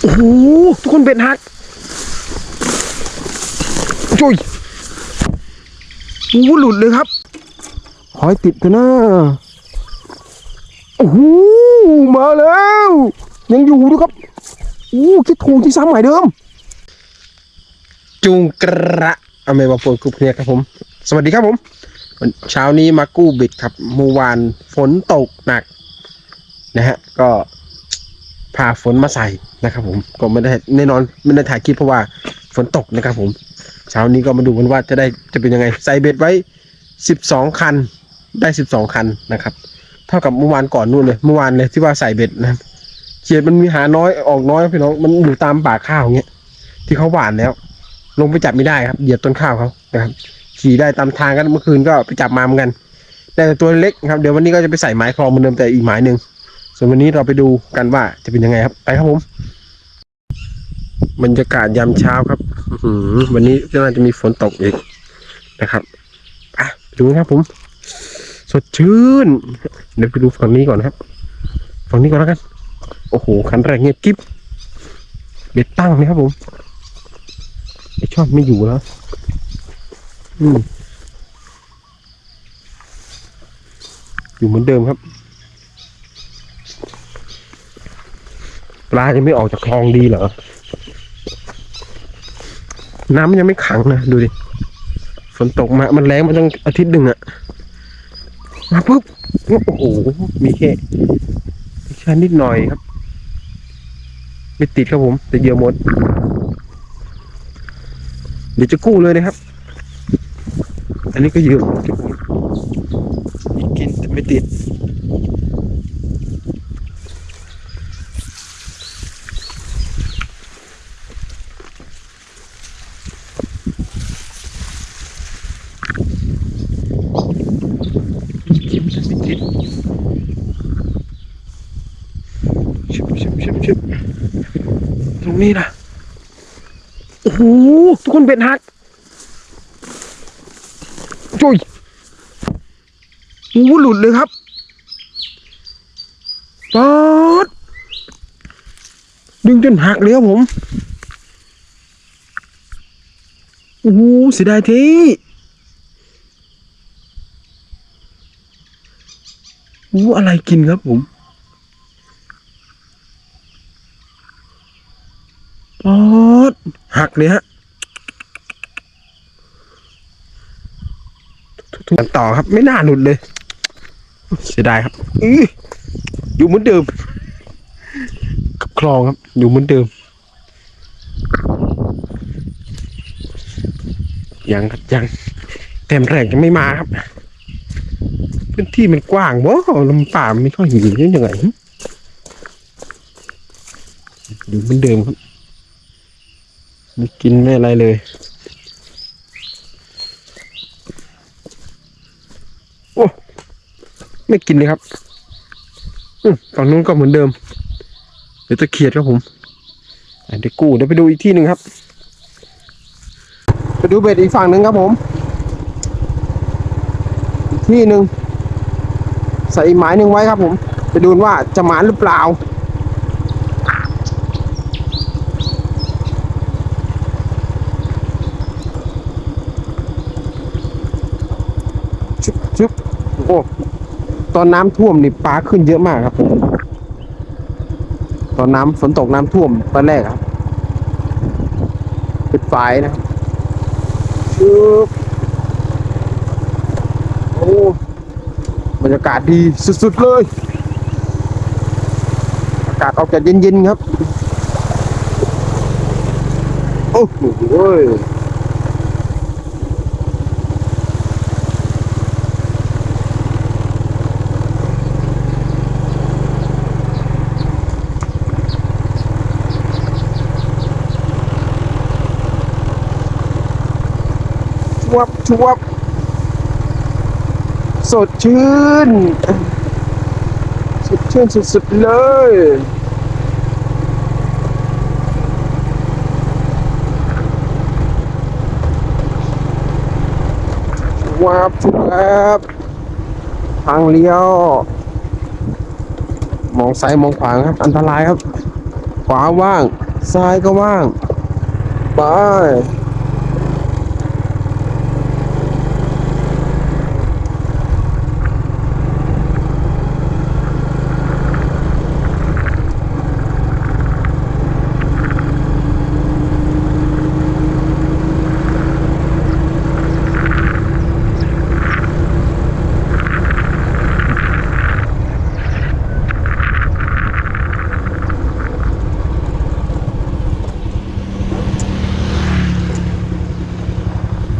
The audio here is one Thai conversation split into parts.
โอ้โหทุกคนเบ็ดหักจุยโอ้โหหลุดเลยครับขอให้ติดเถอะนะโอ้โหมาแล้ว ยังอยู่ด้วยครับโอ้คิดถูกที่ซ้ำหมายเดิม จุงกระอเมวาโฟนกรุปเนี่ยครับผม สวัสดีครับผมเช้านี้มากู้บิดครับเมื่อวานฝนตกหนักนะฮะ ก็ พาฝนมาใส่นะครับ ผมก็ไม่ได้แน่นอนไม่ได้ถ่ายคลิปเพราะว่าฝนตกนะครับ ผมเช้านี้ก็มาดูกันว่าจะได้จะเป็นยังไงใส่เบ็ดไว้สิบสองคันได้สิบสองคันนะครับ เท่ากับเมื่อวานก่อนนู่นเลยเมื่อวานเลยที่ว่าใส่เบ็ดนะเขียดมันมีหาน้อยออกน้อยพี่น้องมันอยู่ตามป่าข้าวอย่างเงี้ยที่เขาหวานแล้ว ลงไปจับไม่ได้ครับเหยียบต้นข้าวเขานะครับขี่ได้ตามทางกันเมื่อคืนก็ไปจับมาเหมือนกันได้แต่ตัวเล็กครับ เดี๋ยววันนี้ก็จะไปใส่ไม้คลองเหมือนเดิมแต่อีกไม้หนึ่ง ส่วนวันนี้เราไปดูกันว่าจะเป็นยังไงครับ ไปครับผม บรรยากาศยามเช้าครับอืวันนี้ก็น่าจะมีฝนตกอีกนะครับอะดูนะครับผม สดชื่น เดี๋ยวไปดูฝั่งนี้ก่อนนะครับ ฝั่งนี้ก่อนแล้วกัน โอ้โหคันแรกเงียบกิ๊บเบ็ดตั้งนะครับผมไอชอบไม่อยู่แล้ว อืมอยู่เหมือนเดิมครับ ปลายังไม่ออกจากคลองดีเหรอ น้ำมันยังไม่ขังนะ ดูดิ ฝนตกมา มันแรงมาตั้งอาทิตย์หนึ่งอะมาปุ๊บ โอ้โห มีแค่แค่นิดหน่อยครับ ไม่ติดครับผมแต่เยื่อหมด เดี๋ยวจะกู้เลยนะครับ อันนี้ก็เยอะครับผมกินแต่ไม่ติด กินแต่ไม่ติด ชิบชิบชิบชิบตรงนี้นะโอ้โหทุกคนเบ็ดหักจุยโอ้โหหลุดเลยครับป๊อดดึงจนหักเลยครับผม โอ้โหเสียดายที อ้อะไรกินครับผมปอดหักเลยฮะทุกต่อครับ ไม่น่าหลุดเลย เสียดายครับอืออยู่เหมือนเดิม กับคลองครับ อยู่เหมือนเดิม ยังครับยังแต้มแรกยังไม่มาครับ พื้นที่มันกว้างบ่ลำป่ามันไม่ค่อยหินยังไงอยู่เหมือนเดิมครับไม่กินไม่อะไรเลยโอ้ไม่กินเลยครับฝั่งนู้นก็เหมือนเดิมเดี๋ยวจะเขียดครับผมเดี๋ยวกู้เดี๋ยวไปดูอีกที่หนึ่งครับ ไปดูเบ็ดอีกฝั่งหนึ่งครับผม อีกที่หนึ่ง ส่อีกหมายหนึ่งไว้ครับ ผม ไปดูว่าจะหมานหรือเปล่าชึบชึบโอ้ตอนน้ำท่วมนี่ปลาขึ้นเยอะมากครับผมตอนน้ำฝนตกน้ำท่วมตอนแรกครับป็นฝายนะครับชึบโอ้บ รยากาศดีสุดๆเลย อากาศออกจากเย็นๆครับ โอ้โหชวบชวบ สดชื่น สดชื่นสุดๆเลยชวบชวบทางเลี้ยว มองซ้ายมองขวาครับ อันตรายครับ ขวาว่าง ซ้ายก็ว่าง ไป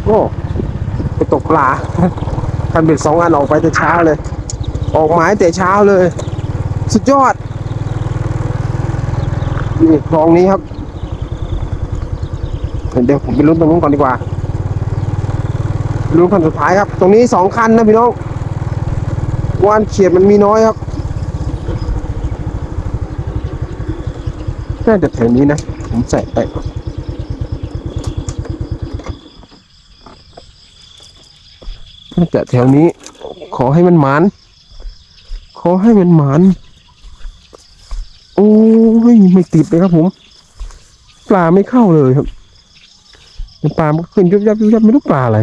โอ้ ลาคันเบ็ดสองอันออกไปแต่เช้าเลย ออกหมายแต่เช้าเลย สุดยอด นี่คลองนี้ครับ เดี๋ยวผมไปลุ้นตรงนู้นก่อนดีกว่าลุ้นคันสุดท้ายครับ ตรงนี้สองคันนะพี่น้องวานเขียดมันมีน้อยครับน่าจะแถวนี้นะ ผมใส่ไป น่าจะแถวนี้ ขอให้มันหมาน ขอให้มันหมาน โอ้ยไม่ติดเลยครับผม ปลาไม่เข้าเลยครับปลามันขึ้นยุบยับยุบยับไม่รู้ปลาอะไร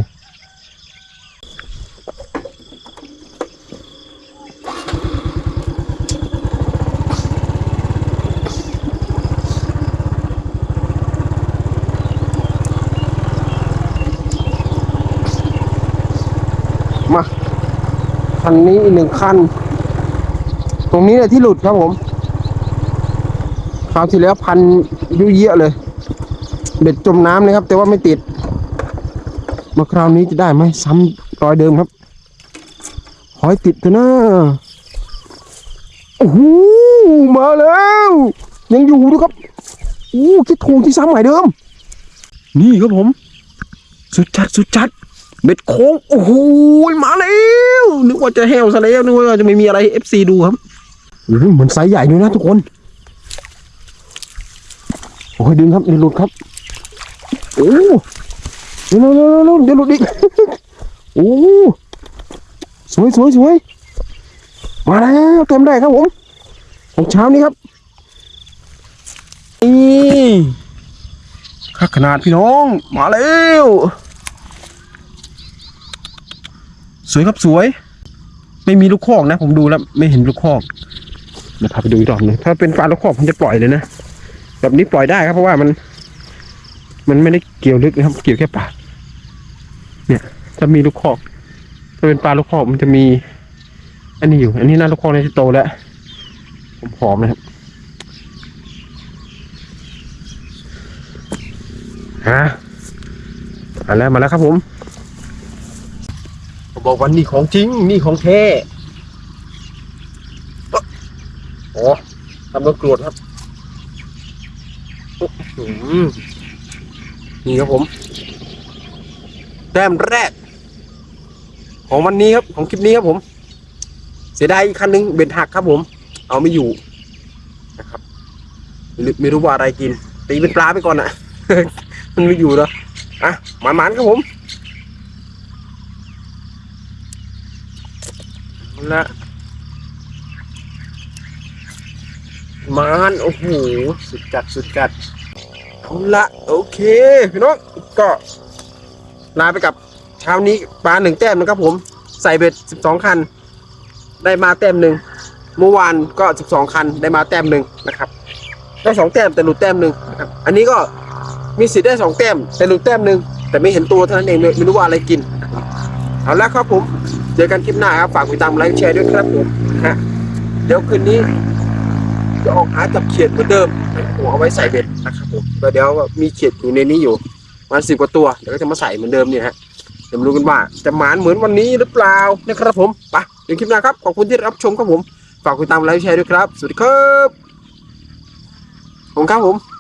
มาคันนี้อีกหนึ่งคัน ตรงนี้แหละที่หลุดครับผมคราวที่แล้วพันยุยเยอะเลย เบ็ดจมน้ำเลยครับ แต่ว่าไม่ติด มาคราวนี้จะได้ไหมซ้ำรอยเดิมครับหอยติดเถอะนะโอ้โหมาแล้ว ยังอยู่ด้วยครับโอ้คิดถูกที่ซ้ำใหม่เดิม นี่ครับผม สุดจัดสุดจัด เบ็ดโค้งโอ้โหมาแล้วนึกว่าจะแห้วซะแล้วนึกว่าจะไม่มีอะไรเอฟซีดูครับเหมือนไซส์ใหญ่ด้วยนะทุกคนโอ้ยดึงครับเดี๋ยวหลุดครับโอ้เร็วเร็วเร็วเร็วเดี๋ยวหลุดอีกโอ้สวยสวยสวยมาแล้วเต็มได้ครับผมของเช้านี้ครับนี่ขนาดพี่น้องมาแล้ว สวยครับสวย ไม่มีลูกคอกนะ ผมดูแล้วไม่เห็นลูกคอกเดี๋ยวพาไปดูอีกรอบหนึงถ้าเป็นปลาลูกคอกผมจะปล่อยเลยนะแบบนี้ปล่อยได้ครับ เพราะว่ามัน มันไม่ได้เกี่ยวลึกนะครับ เกี่ยวแค่ปากเนี่ยถ้ามีลูกคอกถ้าเป็นปลาลูกคอกมันจะมี อันนี้อยู่ อันนี้น่าลูกคอกในที่โตแล้วผมหอมนะครับฮะมาแล้วมาแล้วครับผม บอกว่านี่ของจริงนี่ของแท้อ๋อทำรถกรวดครับนี่ครับผม แต้มแรก ของวันนี้ครับ ของคลิปนี้ครับผม เสียดายอีกคันหนึงเบ็ดหักครับผม เอาไม่อยู่นะครับไม่รู้ว่าอะไรกินตีเป็นปลาไปก่อนนะมันไม่อยู่แล้วอะหมานๆครับผม เอาละมานโอ้โหสุดจัดสุดจัดเอาละโอเคพี่น้องก็ลาไปกับเช้านี้ปลาหนึ่งแต้มนะครับผมใส่เบ็ดสิบสองคัน ได้มาแต้มหนึ่งเมื่อวานก็สิบสองคันได้มาแต้มหนึ่งนะครับได้สองแต้มแต่หลุดแต้มหนึ่งนะครับอันนี้ก็มีสิทธิ์ได้สองแต้มแต่หลุดแต้มหนึ่งแต่ไม่เห็นตัวเท่านั้นเองไม่ไม่รู้ว่าอะไรกิน เอาละครับผม เจอกันคลิปหน้าครับฝากติดตามไลค์แชร์ด้วยครับผมฮะเดี๋ยวคืนนี้จะออกหาจับเขียดเหมือนเดิมผมเอาไว้ใส่เบ็ดนะครับผมก็เดี๋ยวมีเขียดอยู่ในนี้อยู่มาณสิบกว่าตัวเดี๋ยวก็จะมาใส่เหมือนเดิมเนี่ยฮะเดี๋ยวมาดูกันว่าจะหมานเหมือนวันนี้หรือเปล่านะครับผมไปเดี๋ยวคลิปหน้าครับขอบคุณที่รับชมครับผมฝากติดตามไลค์แชร์ด้วยครับ สวัสดีครับผมครับผม